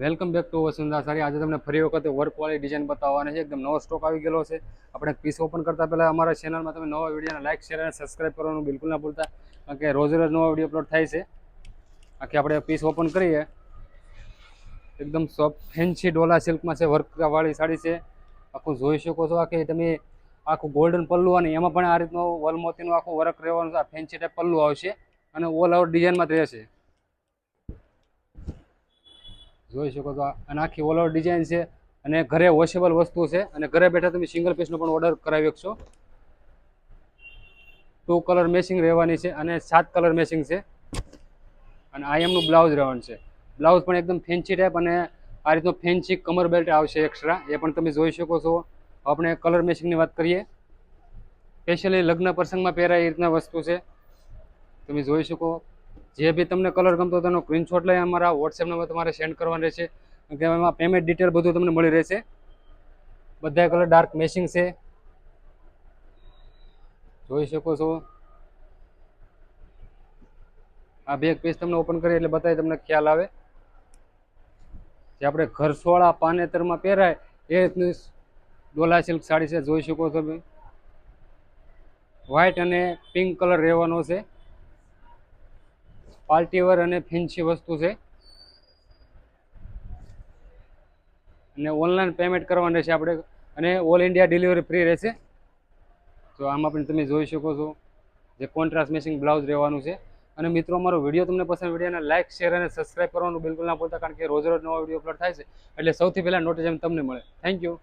Welcome back to Vasundhara સારી. આજે તમને ફરી વખત વર્કવાળી ડિઝાઇન બતાવવાની છે. એકદમ નવો સ્ટોક આવી ગયેલો છે. આપણે પીસ ઓપન કરતાં પહેલાં અમારા ચેનલમાં તમે નવા વિડીયોને લાઇક શેર અને સબસ્ક્રાઇબ કરવાનું બિલકુલ ના ભૂલતા. કારણ કે રોજ રોજ નવા વીડિયો અપલોડ થાય છે. આખી આપણે પીસ ઓપન કરીએ. એકદમ સોફ્ટ ફેન્સી ડોલા સિલ્કમાં છે વર્કવાળી સાડી છે. આખું જોઈ શકો છો આખી. તમે આખું ગોલ્ડન પલ્લું અને એમાં પણ આ રીતનું વલમોતીનું આખું વર્ક રહેવાનું છે. આ ફેન્સી ટાઈપ પલ્લું આવશે અને ઓલ ઓવર ડિઝાઇનમાં જ રહેશે. જોઈ શકો છો. અને આખી ઓલ ઓવર ડિઝાઇન છે અને ઘરે વોશેબલ વસ્તુ છે. અને ઘરે બેઠા તમે સિંગલ પીસનો પણ ઓર્ડર કરાવી શકશો. ટુ કલર મેચિંગ રહેવાની છે અને સાત કલર મેચિંગ છે. અને આઈએમનું એમનું બ્લાઉઝ રહેવાનું છે. બ્લાઉઝ પણ એકદમ ફેન્સી ટાઈપ અને આ રીતનો ફેન્સી કમર બેલ્ટ આવશે એક્સ્ટ્રા એ પણ તમે જોઈ શકો છો. આપણે કલર મેચિંગની વાત કરીએ. સ્પેશિયલી લગ્ન પ્રસંગમાં પહેરાય એ રીતના વસ્તુ છે. તમે જોઈ શકો. જે બી તમને કલર ગમતો તેનો સ્ક્રીનશોટ લઈ અમારા વોટ્સએપ નંબર તમારે સેન્ડ કરવાનો રહેશે. કે એમાં પેમેન્ટ ડિટેલ બધું તમને મળી રહેશે. બધા કલર ડાર્ક મેચિંગ છે. જોઈ શકો છો. આ બે પીસ તમને ઓપન કરીએ એટલે બતાવી તમને ખ્યાલ આવે. જે આપણે ઘરસોળા પાનેતરમાં પહેરાય, એ રીતની ડોલા સિલ્ક સાડી છે, જોઈ શકો છો તમે. વ્હાઇટ અને પિંક કલર રહેવાનો છે. પાર્ટી વેર અને ફેન્સી વસ્તુ છે. અને ઓનલાઈન પેમેન્ટ કરવાનું રહેશે આપણે. અને ઓલ ઇન્ડિયા ડિલિવરી ફ્રી રહેશે. તો આમાં પણ તમે જોઈ શકો છો જે કોન્ટ્રાસ્ટ મેચિંગ બ્લાઉઝ રહેવાનું છે. અને મિત્રો, અમારો વીડિયો તમને પસંદ વિડીયોને લાઇક શેર અને સબસ્ક્રાઇબ કરવાનું બિલકુલ ના ભૂલતા, કારણ કે રોજ રોજ નવો વીડિયો અપલોડ થાય છે. એટલે સૌથી પહેલાં નોટિફિકેશન તમને મળે. Thank you